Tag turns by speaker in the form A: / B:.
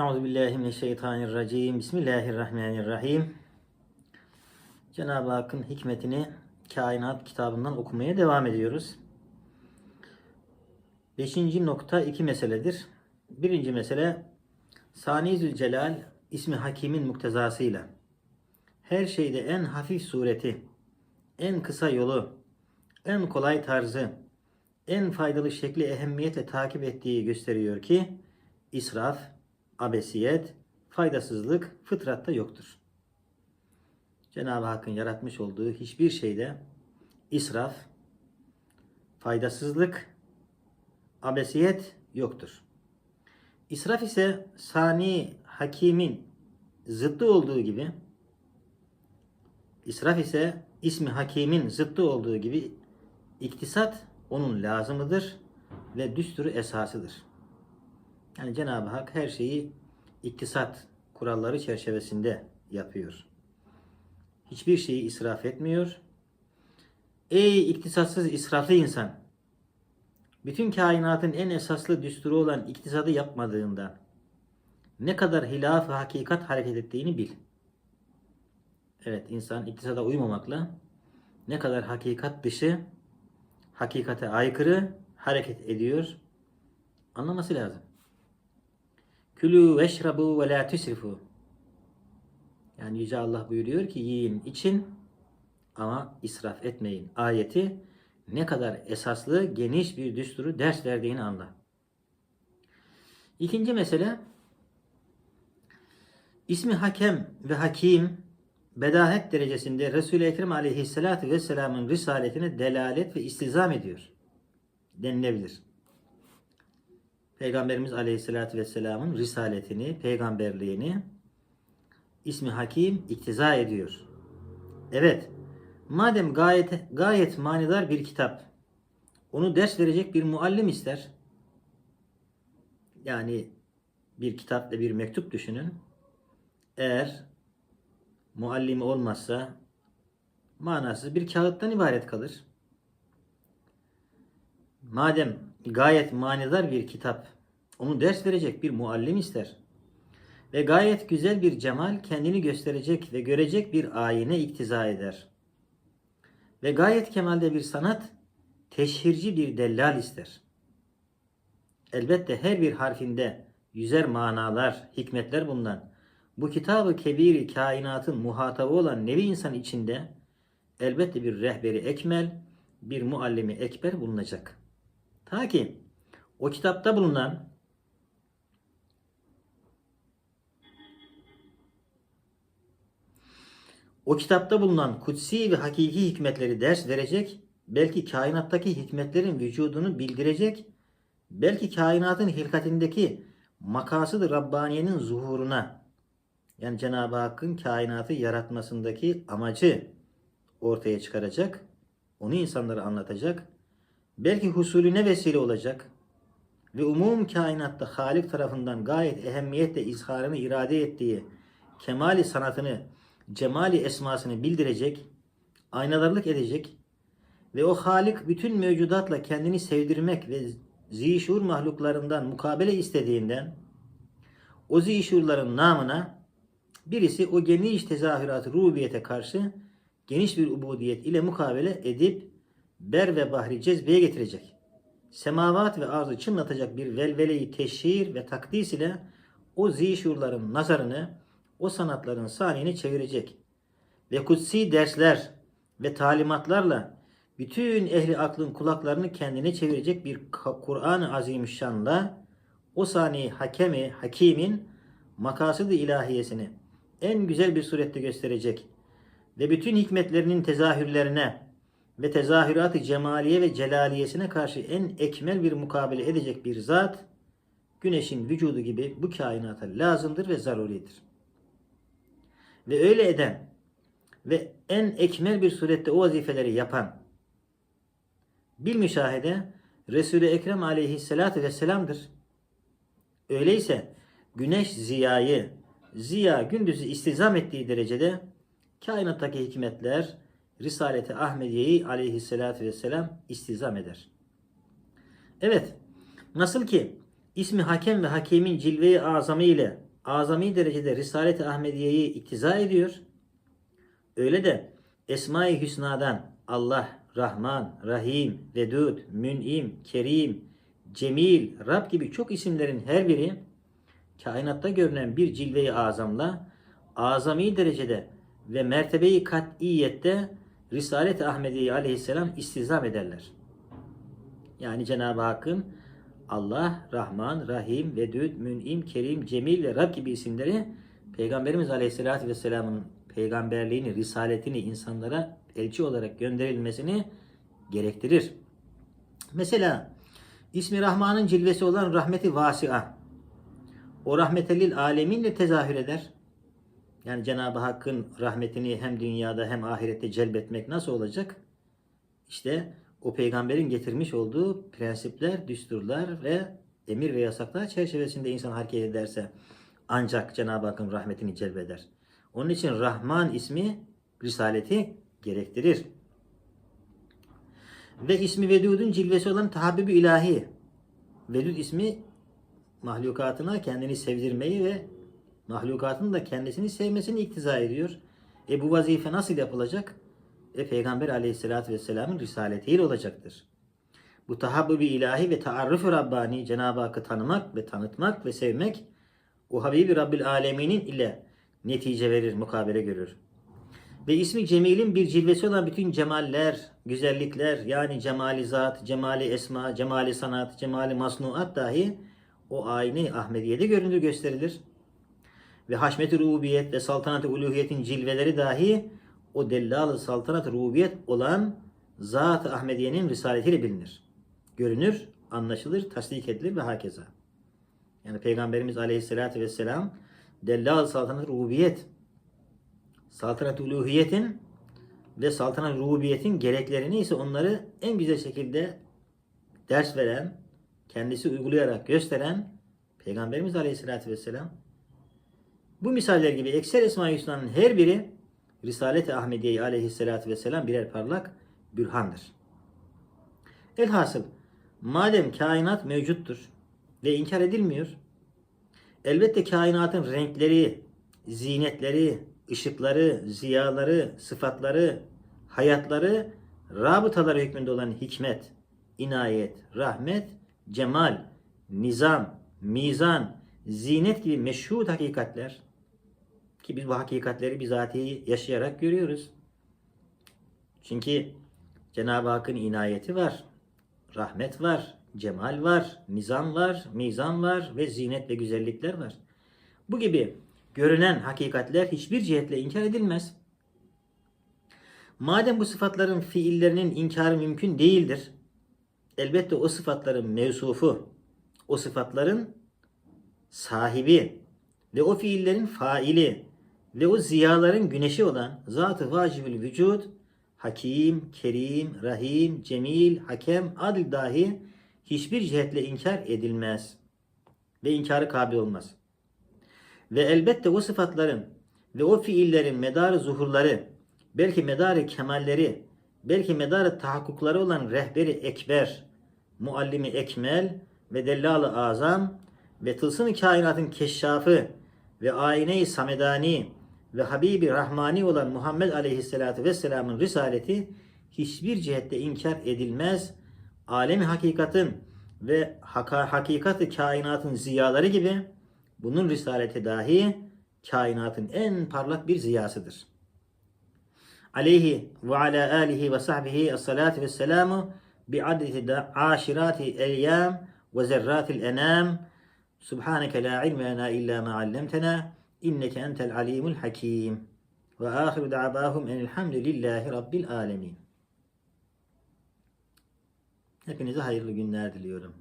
A: Euzubillahimineşşeytanirracim. Bismillahirrahmanirrahim. Cenab-ı Hakk'ın hikmetini kainat kitabından okumaya devam ediyoruz. Beşinci nokta iki meseledir. Birinci mesele Sani Zülcelal ismi Hakim'in muktezasıyla her şeyde en hafif sureti, en kısa yolu, en kolay tarzı, en faydalı şekli ehemmiyetle takip ettiği gösteriyor ki israf, abesiyet, faydasızlık fıtratta yoktur. Cenab-ı Hakk'ın yaratmış olduğu hiçbir şeyde israf, faydasızlık, abesiyet yoktur. İsraf ise sani hakimin zıttı olduğu gibi israf ise ismi hakimin zıttı olduğu gibi iktisat onun lazımıdır ve düsturu esasıdır. Yani Cenab-ı Hak her şeyi iktisat kuralları çerçevesinde yapıyor. Hiçbir şeyi israf etmiyor. Ey iktisatsız israflı insan! Bütün kainatın en esaslı düsturu olan iktisadı yapmadığında ne kadar hilaf hakikat hareket ettiğini bil. Evet insan iktisada uymamakla ne kadar hakikat dışı, hakikate aykırı hareket ediyor anlaması lazım. Külü veşrabu ve la tüsrifu. Yani Yüce Allah buyuruyor ki yiyin için ama israf etmeyin. Ayeti ne kadar esaslı, geniş bir düsturu ders verdiğini anla. İkinci mesele ismi Hakem ve Hakim bedahet derecesinde Resul-i Ekrem aleyhissalatü vesselamın risaletine delalet ve istizam ediyor. Denilebilir. Peygamberimiz Aleyhisselatü Vesselam'ın risaletini, peygamberliğini ismi Hakim iktiza ediyor. Evet, madem gayet gayet manidar bir kitap, onu ders verecek bir muallim ister. Yani bir kitapla bir mektup düşünün. Eğer muallimi olmazsa manasız bir kağıttan ibaret kalır. Madem gayet manidar bir kitap, onu ders verecek bir muallim ister. Ve gayet güzel bir cemal kendini gösterecek ve görecek bir ayine iktiza eder. Ve gayet kemalde bir sanat, teşhirci bir dellal ister. Elbette her bir harfinde yüzer manalar, hikmetler bundan. Bu kitabı kebiri kainatın muhatabı olan nevi insan içinde elbette bir rehberi ekmel, bir muallimi ekber bulunacak.'' Ta ki o kitapta bulunan o kitapta bulunan kutsi ve hakiki hikmetleri ders verecek, belki kainattaki hikmetlerin vücudunu bildirecek, belki kainatın hilkatindeki makasıdır Rabbaniye'nin zuhuruna, yani Cenab-ı Hakk'ın kainatı yaratmasındaki amacı ortaya çıkaracak, onu insanlara anlatacak, belki husulüne vesile olacak? Ve umum kainatta Halik tarafından gayet ehemmiyetle izharını irade ettiği kemali sanatını, cemali esmasını bildirecek, aynadarlık edecek ve o Halik bütün mevcudatla kendini sevdirmek ve zişur mahluklarından mukabele istediğinden o zişurların namına birisi o geniş tezahürat rubiyete karşı geniş bir ubudiyet ile mukabele edip ber ve bahri cezbeye getirecek. Semavat ve arzı çınlatacak bir velveleyi teşhir ve takdis ile o zişurların nazarını o sanatların saniyini çevirecek. Ve kutsi dersler ve talimatlarla bütün ehli aklın kulaklarını kendine çevirecek bir Kur'an-ı Azimüşşan'la o sani hakemi, hakimin makasıdı ilahiyesini en güzel bir surette gösterecek ve bütün hikmetlerinin tezahürlerine ve tezahürat-ı cemaliye ve celaliyesine karşı en ekmel bir mukabele edecek bir zat, güneşin vücudu gibi bu kainata lazımdır ve zaruridir. Ve öyle eden ve en ekmel bir surette o vazifeleri yapan bir müşahede Resul-i Ekrem aleyhissalatü vesselam'dır. Öyleyse güneş ziyayı, ziya gündüzü istizam ettiği derecede kainattaki hikmetler, Risaleti Ahmediye'yi aleyhissalatü vesselam istizam eder. Evet, nasıl ki ismi hakem ve hakemin cilve-i azamı ile azami derecede Risalet-i Ahmediye'yi iktiza ediyor. Öyle de Esma-i Hüsna'dan Allah, Rahman, Rahim, Vedud, Mün'im, Kerim, Cemil, Rab gibi çok isimlerin her biri kainatta görünen bir cilve-i azamla azami derecede ve mertebeyi kat'iyette Risalet-i Ahmediye aleyhisselam istizam ederler. Yani Cenab-ı Hakk'ın Allah, Rahman, Rahim, Vedud, Mün'im, Kerim, Cemil ve Rab gibi isimleri Peygamberimiz Aleyhisselatü Vesselam'ın peygamberliğini, risaletini insanlara elçi olarak gönderilmesini gerektirir. Mesela ismi Rahman'ın cilvesi olan rahmeti vasi'a. O rahmetelil aleminle tezahür eder. Yani Cenab-ı Hakk'ın rahmetini hem dünyada hem ahirette celbetmek nasıl olacak? İşte o peygamberin getirmiş olduğu prensipler, düsturlar ve emir ve yasaklar çerçevesinde insan hareket ederse ancak Cenab-ı Hakk'ın rahmetini celbeder. Onun için Rahman ismi risaleti gerektirir. Ve ismi Vedud'un cilvesi olan tahabbübü ilahi. Vedud ismi mahlukatına kendini sevdirmeyi ve mahlukatın da kendisini sevmesini iktiza ediyor. E bu vazife nasıl yapılacak? E Peygamber aleyhissalatü vesselamın risaletiyle olacaktır. Bu tahabbübü ilahi ve taarruf-ı Rabbani Cenab-ı Hakk'ı tanımak ve tanıtmak ve sevmek o Habibi Rabbil Aleminin ile netice verir, mukabele görür. Ve ismi Cemil'in bir cilvesi olan bütün cemaller, güzellikler yani cemali zat, cemali esma, cemali sanat, cemali masnuat dahi o ayni Ahmediye'de görünür gösterilir. Ve haşmet-i rububiyet ve saltanat-ı uluhiyetin cilveleri dahi o dellal-ı saltanat-ı rububiyet olan Zat-ı Ahmediye'nin risaletiyle bilinir. Görünür, anlaşılır, tasdik edilir ve hakeza. Yani Peygamberimiz Aleyhisselatü Vesselam dellal saltanat rububiyet saltanat uluhiyetin ve saltanat rububiyetin gereklerini ise onları en güzel şekilde ders veren, kendisi uygulayarak gösteren Peygamberimiz Aleyhisselatü Vesselam bu misaller gibi ekser Esma-i Hüsna'nın her biri Risalet-i Ahmediye Aleyhisselatü Vesselam birer parlak bürhandır. Elhasıl madem kainat mevcuttur ve inkar edilmiyor, elbette kainatın renkleri, zinetleri, ışıkları, ziyaları, sıfatları, hayatları, rabıtaları hükmünde olan hikmet, inayet, rahmet, cemal, nizam, mizan, zinet gibi meşhur hakikatler ki biz bu hakikatleri bizatihi yaşayarak görüyoruz. Çünkü Cenab-ı Hakk'ın inayeti var, rahmet var, cemal var, nizam var, mizan var ve zinet ve güzellikler var. Bu gibi görünen hakikatler hiçbir cihetle inkar edilmez. Madem bu sıfatların fiillerinin inkarı mümkün değildir, elbette o sıfatların mevsufu, o sıfatların sahibi ve o fiillerin faili ve o ziyaların güneşi olan Zat-ı Vacibül Vücud, Hakim, Kerim, Rahim, Cemil, Hakem, Adil dahi hiçbir cihetle inkar edilmez ve inkarı kabil olmaz. Ve elbette o sıfatların ve o fiillerin medarı zuhurları, belki medarı kemalleri, belki medarı tahakkukları olan rehberi ekber, muallimi ekmel ve dellalı azam ve tılsım kainatın keşşafı ve ayne-i samedani ve Habibi Rahmani olan Muhammed Aleyhisselatü Vesselam'ın risaleti hiçbir cihette inkar edilmez. Alemi hakikatın ve haka, hakikati kainatın ziyaları gibi bunun risaleti dahi kainatın en parlak bir ziyasıdır. Aleyhi ve ala alihi ve sahbihi es-salatu ve selamu bi adeti aşirati eyyam ve zerratil enam Subhaneke la ilme lena illa ma allamtena إنك أنت العليم الحكيم وآخر دعواهم أن الحمد لله رب العالمين. Hepinize hayırlı günler diliyorum.